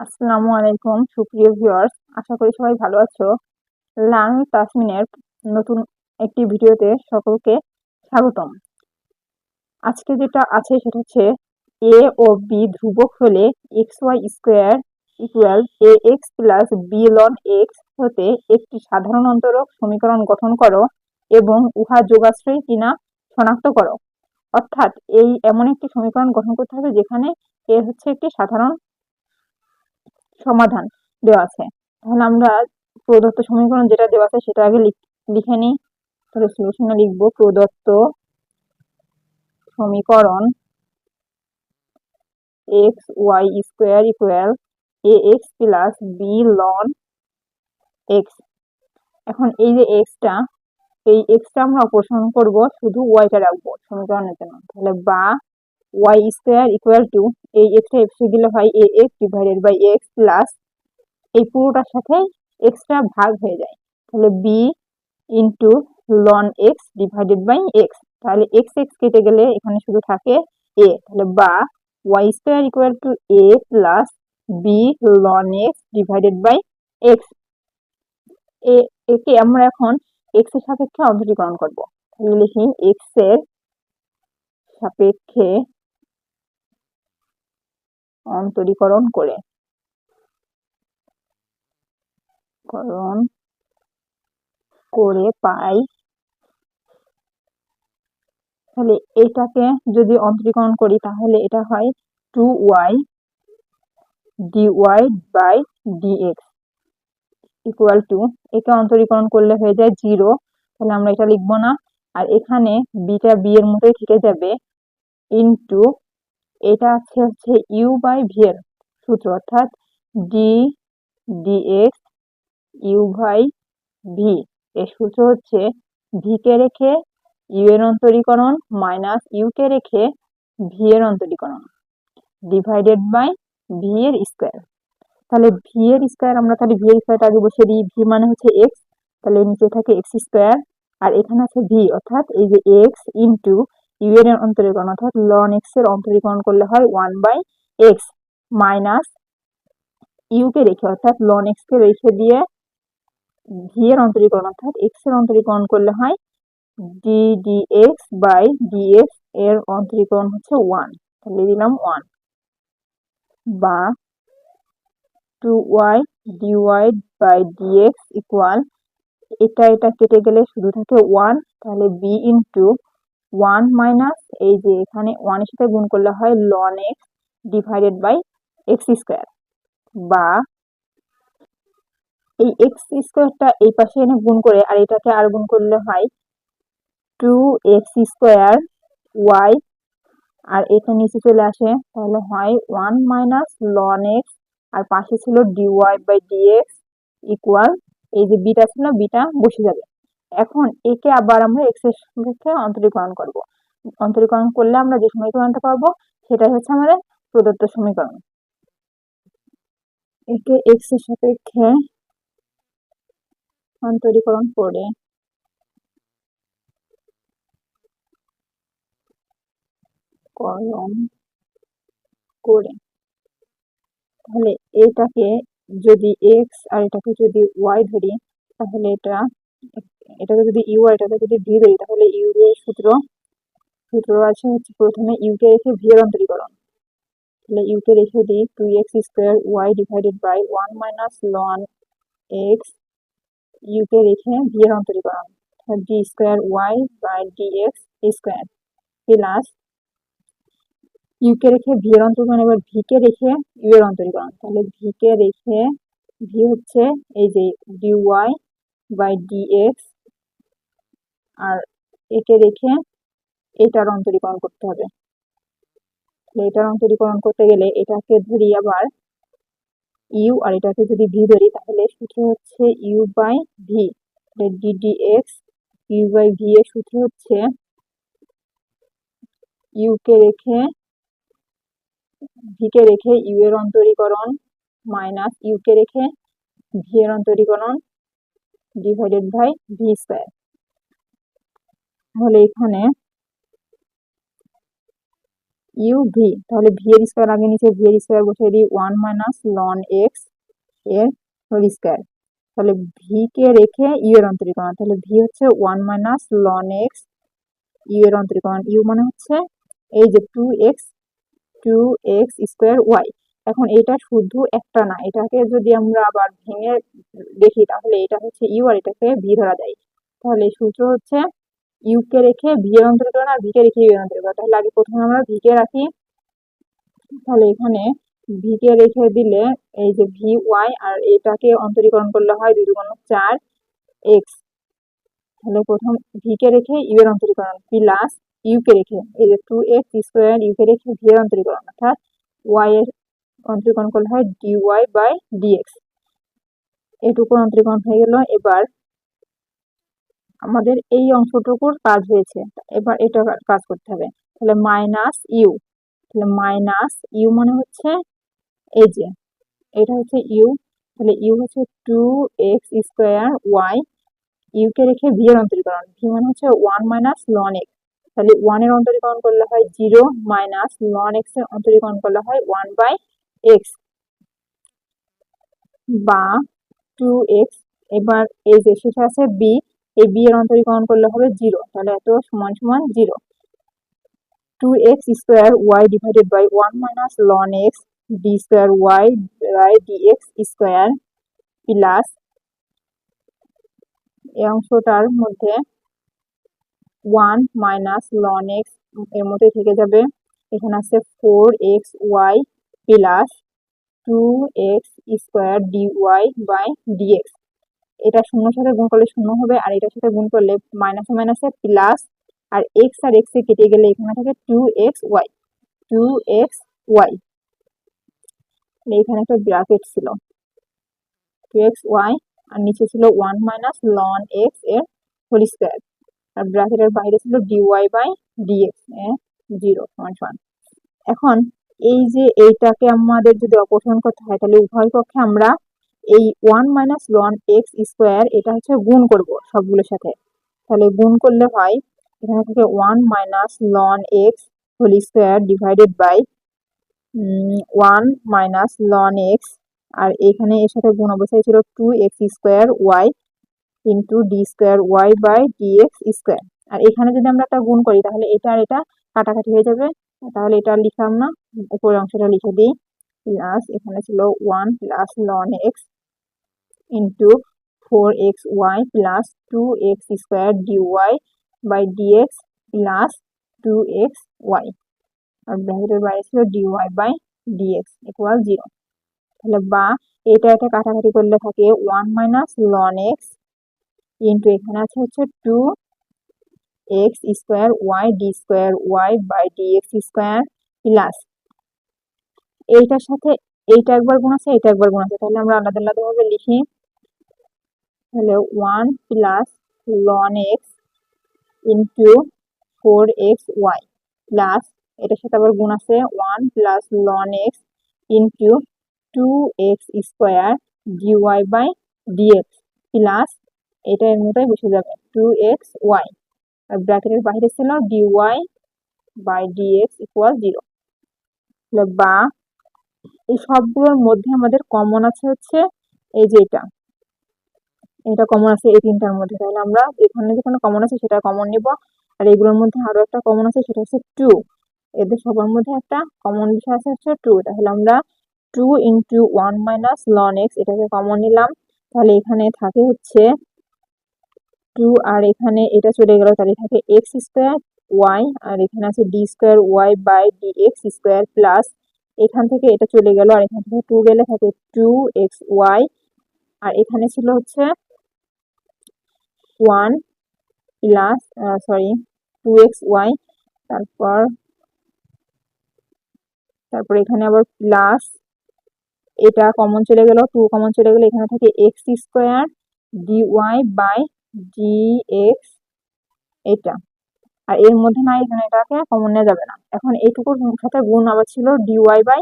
আসসালামু আলাইকুম, সুপ্রিয় ভিউয়ার্স। আশা করি সবাই ভালো আছো। লার্ন তাসমিনের নতুন একটি ভিডিওতে সকলকে স্বাগতম। আজকে যেটা আছে সেটা হচ্ছে এ ও বি ধ্রুবক হলে X Y square equal A X plus B ln X হতে একটি সাধারণ অন্তরক সমীকরণ গঠন করো এবং উহা যোগাশ্রয় কিনা শনাক্ত করো। অর্থাৎ এই এমন একটি সমীকরণ গঠন করতে হবে যেখানে এ হচ্ছে একটি সাধারণ সমাধান দেওয়া আছে। তাহলে আমরা প্রদত্ত সমীকরণ যেটা দেওয়া আছে সেটা আগে লিখে নিই। তাহলে সলিউশনে লিখব প্রদত্ত সমীকরণ X Y square equal A X plus B ln X এখন এই যে এক্সটা এই এক্সটা আমরা অপসারণ করব, শুধু ওয়াইটা রাখব সমীকরণের জন্য। তাহলে বা ওয়াই স্কোয়ার ইকুয়াল টু এই এক্সটা এক্সে দিলে হয় A X divided by X plus এই পুরোটার সাথে এক্সট্রা ভাগ হয়ে যায়। তাহলে B into ln X divided by X তাহলে এক্স এক্স কেটে গেলে এখানে শুধু থাকে এ তাহলে বা Y square equal to A plus B ln X divided by X একে আমরা এখন এক্সের সাপেক্ষে অন্তরীকরণ করব। তাহলে লিখি এক্সের সাপেক্ষে অন্তরীকরণ করে। করণ করে পাই। তাহলে এটাকে যদি অন্তরীকরণ করি, তাহলে এটা হয় two Y D Y by DX equal to একে অন্তরীকরণ করলে হয়ে যায় জিরো তাহলে আমরা এটা লিখব না। আর এখানে বিটা বি এর মতোই থেকে যাবে ইন্টু এটা আছে হচ্ছে ইউ বাই ভি এর সূত্র, অর্থাৎ D DX U by V এর সূত্র হচ্ছে ভি কে রেখে ইউ এর অন্তরীকরণ মাইনাস ইউ কে রেখে ভি এর অন্তরীকরণ ডিভাইডেড বাই ভি এর স্কোয়ার তাহলে ভি এর স্কোয়ার আমরা তাহলে ভি এর স্কোয়ার আগে বসে দিই। ভি মানে হচ্ছে এক্স তাহলে নিচে থাকে এক্স স্কোয়ার আর এখানে আছে ভি অর্থাৎ এই যে এক্স ইন্টু ইউ এর অন্তরীকরণ অর্থাৎ লন এক্সের অন্তরীকরণ করলে হয় one by X minus U কে রেখে, অর্থাৎ লন এক্স কে রেখে দিয়ে ভি এর অন্তরীকরণ, অর্থাৎ এক্সের অন্তরীকরণ করলে হয় D D X by D এক্সের অন্তরীকরণ হচ্ছে ওয়ান তাহলে দিলাম ওয়ান বা two Y D Y by D X equal এটা এটা কেটে গেলে শুধু থাকে ওয়ান তাহলে বি ইন্টু ওয়ান মাইনাস এই যে এখানে ওয়ানের সাথে গুণ করলে হয় ln X divided by X square বা এই এক্স স্কোয়ারটা এই পাশে এনে গুণ করে আর এটাকে আর গুণ করলে হয় টু এক্স স্কোয়ার ওয়াই আর এটা নিচে চলে আসে তাহলে হয় ওয়ান মাইনাস লন এক্স আর পাশে ছিল D Y by D X equal এই যে বিটা ছিল বিটা বসে যাবে। এখন একে আবার আমরা এক্সের সাপেক্ষে অন্তরীকরণ করব। অন্তরীকরণ করলে আমরা যে সমীকরণটা পাবো, সেটাই হচ্ছে আমাদের প্রদত্ত সমীকরণ। একে এক্সের সাপেক্ষে অন্তরীকরণ করে করণ করে। তাহলে এটাকে যদি এক্স আর এটাকে যদি ওয়াই ধরি, তাহলে এটা এটাকে যদি ইউ আর এটাকে যদি ভি ধরি তাহলে ইউ এর সূত্র সূত্র আছে হচ্ছে প্রথমে ইউকে রেখে ভি এর অন্তরীকরণ। তাহলে ইউকে রেখে দিই two X square Y divided by one minus ln X UK রেখে ভি এর অন্তরীকরণ। D square Y by D X square plus UK রেখে ভি এর অন্তরীকরণ, এবার ভি কে রেখে ইউ এর অন্তরীকরণ। তাহলে ভি কে রেখে ভি হচ্ছে এই যে D Y by D X আর একে রেখে এটার অন্তরীকরণ করতে হবে। এটার অন্তরীকরণ করতে গেলে এটাকে ধরি আবার ইউ আর এটাকে যদি ভি ধরি, তাহলে সূত্র হচ্ছে U by V D X U by V এর সূত্র হচ্ছে ইউ কে রেখে ভি কে রেখে ইউ এর অন্তরীকরণ মাইনাস ইউ কে রেখে ভি এর অন্তরীকরণ ডিভাইডেড বাই ভি স্কোয়ার তাহলে এখানে ইউ ভি তাহলে ভি এর স্কোয়ার আগে নিচে ভি এর স্কোয়ার বসিয়ে দিই ওয়ান মাইনাস লন এক্সের হোল স্কোয়ার তাহলে ভি কে রেখে ইউ এর অন্তরীকরণ, তাহলে ভি হচ্ছে one minus ln X U এর অন্তরীকরণ ইউ মানে হচ্ছে এই যে two X two X square Y এখন এটা শুধু একটা না, এটাকে যদি আমরা আবার ভেঙে দেখি তাহলে এটা হচ্ছে ইউ আর এটাকে ভি ধরা যায়। তাহলে সূত্র হচ্ছে ইউ কে রেখে ভি এর অন্তরীকরণ আর ভি কে রেখে ইউ এর অন্তরীকরণ তাহলে আগে প্রথমে আমরা ভি কে রাখি। তাহলে এখানে ভি কে রেখে দিলে এই যে ভি ওয়াই আর এটাকে অন্তরীকরণ করলে হয় দুই দুগুণ চার এক্স তাহলে প্রথম ভি কে রেখে ইউ এর অন্তরীকরণ প্লাস ইউ কে রেখে, এই যে টু এক্স স্কোয়ার ইউ কে রেখে ভি এর অন্তরীকরণ অর্থাৎ ওয়াই এর অন্তরীকরণ করলে হয় ডি ওয়াই বাই ডিএক্স এটুকুর অন্তরীকরণ হয়ে গেল। এবার আমাদের এই অংশটুকুর কাজ হয়েছে। এবার এটা কাজ করতে হবে। তাহলে মাইনাস ইউ তাহলে মাইনাস ইউ মানে হচ্ছে এই যে, এটা হচ্ছে ইউ তাহলে ইউ হচ্ছে টু এক্স স্কোয়ার ওয়াই ইউকে রেখে ভি এর অন্তরীকরণ ভি মানে হচ্ছে ওয়ান মাইনাস লন এক্স তাহলে ওয়ানের অন্তরীকরণ করলে হয় জিরো মাইনাস লন এক্সের অন্তরীকরণ করলে হয় ওয়ান বাই এক্স বা টু এক্স এবার এই যে শেষে আছে বি এই বি এর অন্তরীকরণ করলে হবে জিরো তাহলে এত সমান সমান zero two x square y divided by one minus ln x d square y by d x square plus এই অংশটার মধ্যে ওয়ান মাইনাস লন এক্সের মধ্যে থেকে যাবে। এখানে আছে four x y plus two x square d y by d x এটা শূন্যর সাথে গুণ করলে শূন্য হবে, আর এটার সাথে গুণ করলে মাইনাসে মাইনাসে প্লাস আর এক্স আর এক্স কেটে গেলে এখানে থাকে two x y two x y এখানে একটা ব্র্যাকেট ছিল টু এক্স ওয়াই আর নিচে ছিল ওয়ান মাইনাস লন এক্সের হোল স্কোয়ার আর ব্র্যাকেটের বাইরে ছিল ডিওয়াই বাই ডিএক্স জিরো সমান সমান এখন এই যে এইটাকে আমাদের যদি অপসারণ করতে হয়, তাহলে উভয় পক্ষে আমরা এই one minus ln x square এটা হচ্ছে গুণ করব সবগুলোর সাথে। তাহলে গুণ করলে হয়, এখানে থেকে one minus ln x whole square divided by one minus ln x আর এখানে এর সাথে গুণ অবস্থায় ছিল two x square y into d square y by d x square আর এখানে যদি আমরা একটা গুণ করি, তাহলে এটা আর এটা কাটাকাটি হয়ে যাবে তাহলে এটা লিখলাম না, উপরের অংশটা লিখে দিই। প্লাস এখানে ছিল one plus ln x into four x y plus two x square d y by d x plus two x y আর ব্র্যাকেটের বাইরে ছিল d y by d d x equal zero তাহলে বা এটা এটা কাটাকাটি করলে থাকে one minus ln x into এখানে আছে হচ্ছে two x square y d square y by d x square plus এইটার সাথে, এইটা একবার গুণ আছে এটা একবার গুণ আছে। তাহলে আমরা আলাদা আলাদা ভাবে লিখি। তাহলে one plus ln x into four x y plus এটার সাথে আবার গুণ আছে one plus ln x into two x square d y by d x plus এটা এর মতোই বসে যাবে টু এক্স ওয়াই ব্র্যাকেটের বাইরে ছিল d y by d x equal zero বা, এই সবগুলোর মধ্যে আমাদের কমন আছে হচ্ছে এই যে এটা। এটা কমন আছে এই তিনটার মধ্যে। তাহলে আমরা এখানে যেখানে কমন আছে সেটা কমন নিব। আর এগুলোর মধ্যে আরও একটা কমন আছে, সেটা হচ্ছে টু এদের সবার মধ্যে একটা কমন বিষয় আছে হচ্ছে টু তাহলে আমরা two into one minus ln x এটাকে কমন নিলাম। তাহলে এখানে থাকে হচ্ছে টু আর এখানে এটা চলে গেল তাহলে থাকে এক্স স্কোয়ার ওয়াই আর এখানে আছে d square y by d x square plus এখান থেকে এটা চলে গেল, আর এখান থেকে টু গেলে থাকে টু এক্স ওয়াই আর এখানে ছিল হচ্ছে one plus sorry two x y তারপর তারপর এখানে আবার প্লাস এটা কমন চলে গেল টু কমন চলে গেলে এখানে থাকে x square d y by d x এটা। আর এর মধ্যে নাই এখানে এটাকে, কমন নেওয়া যাবে না। এখন এইটুকুর সাথে গুণ আবার ছিল d y by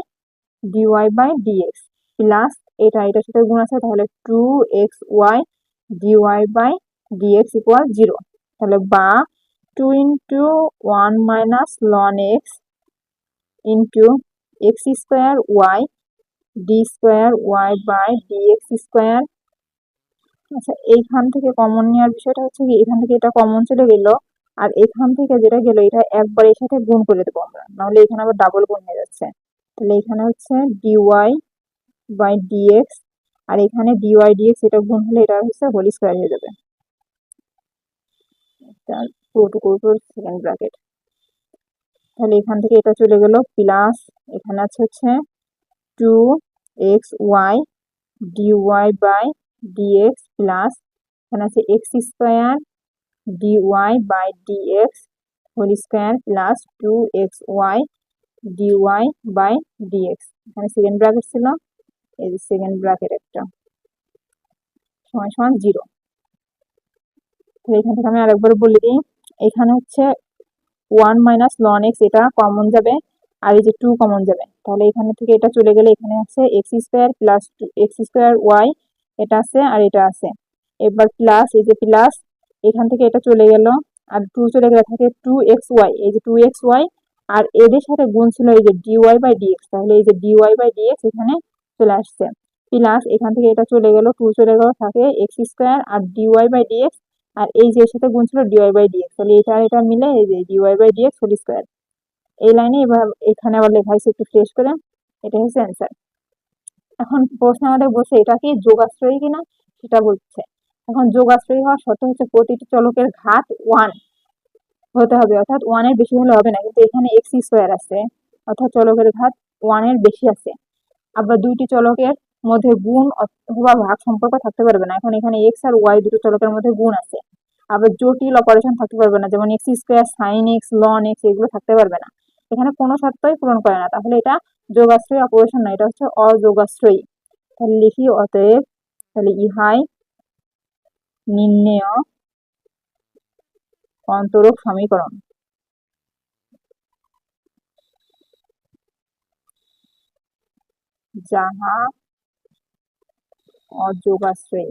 d y by d x plus এটা, এটার সাথে গুণ আছে, তাহলে two x y d y by d x equal zero তাহলে বা two into one minus ln x into x square y d square y by d x square আচ্ছা এইখান থেকে কমন নেওয়ার বিষয়টা হচ্ছে কি, এখান থেকে এটা কমন চলে গেল, আর এখান থেকে যেটা গেল, এটা একবার এর সাথে গুণ করে দেবো আমরা। নাহলে এখানে আবার ডাবল গুণ হয়ে যাচ্ছে। তাহলে এখানে হচ্ছে ডিওয়াই বাই ডিএক্স আর এখানে ডিওয়াই ডিএক্স এটা গুণ হলে এটা হচ্ছে হোল স্কোয়ার হয়ে যাবে। সেকেন্ড ব্র্যাকেট তাহলে এখান থেকে এটা চলে গেল প্লাস এখানে আছে হচ্ছে two x y d y by d x plus এখানে আছে x square d y by d x whole square plus two x y d y by d x এখানে সেকেন্ড ব্র্যাকেট ছিল, এই সেকেন্ড ব্র্যাকেট একটা। সমান সমান zero তাহলে এখান থেকে আমি আরেকবার বলে দিই, এখানে হচ্ছে ওয়ান মাইনাস লন এক্স এটা কমন যাবে আর এই যে টু কমন যাবে। তাহলে এখানে থেকে এটা চলে গেলে এখানে আছে x square plus two x square y এটা আছে আর এটা আছে। এবার প্লাস এই যে প্লাস এখান থেকে এটা চলে গেল। আর টু চলে গেলে থাকে টু এক্স ওয়াই এই যে টু এক্স ওয়াই আর এদের সাথে গুণ ছিল এই যে ডিওয়াই বাই ডিএক্স তাহলে এই যে ডিওয়াই বাই ডিএক্স এখানে চলে আসছে। প্লাস এখান থেকে এটা চলে গেল টু চলে গেল থাকে x square R d y by d x আর এই যে এর সাথে গুণ ছিল ডিওয়াই বাই ডিএক্স তাহলে এটা আর এটা মিলে এই যে d y by d x whole square এই লাইনে এবার, এখানে আবার লেখা হয়েছে একটু ফ্রেশ করে। এটা হচ্ছে অ্যান্সার এখন প্রশ্ন আমাদের বলছে, এটা কি যোগাশ্রয়ী কিনা? সেটা বলছে, এখন যোগাশ্রয়ী হওয়ার শর্ত হচ্ছে প্রতিটি চলকের ঘাত ওয়ান হতে হবে, অর্থাৎ ওয়ানের বেশি হলে হবে না, কিন্তু এখানে এক্স স্কোয়ার আছে, অর্থাৎ চলকের ঘাত ওয়ানের বেশি আছে। আবার দুইটি চলকের মধ্যে গুণ অথবা ভাগ সম্পর্ক থাকতে পারবে না, এখন এখানে এক্স আর ওয়াই দুটো চলকের মধ্যে গুণ আছে। আবার জটিল অপারেশন থাকতে পারবে না, যেমন x square sine x ln x এগুলো থাকতে পারবে না। এখানে কোনো শর্তই পূরণ করে না, তাহলে এটা যোগাশ্রয়ী অপারেশন না, এটা হচ্ছে অযোগাশ্রয়ী। তাহলে লিখি, অতএব তাহলে ইহাই নির্ণেয় অন্তরক সমীকরণ। যাহা অযোগাশ্রয়ী।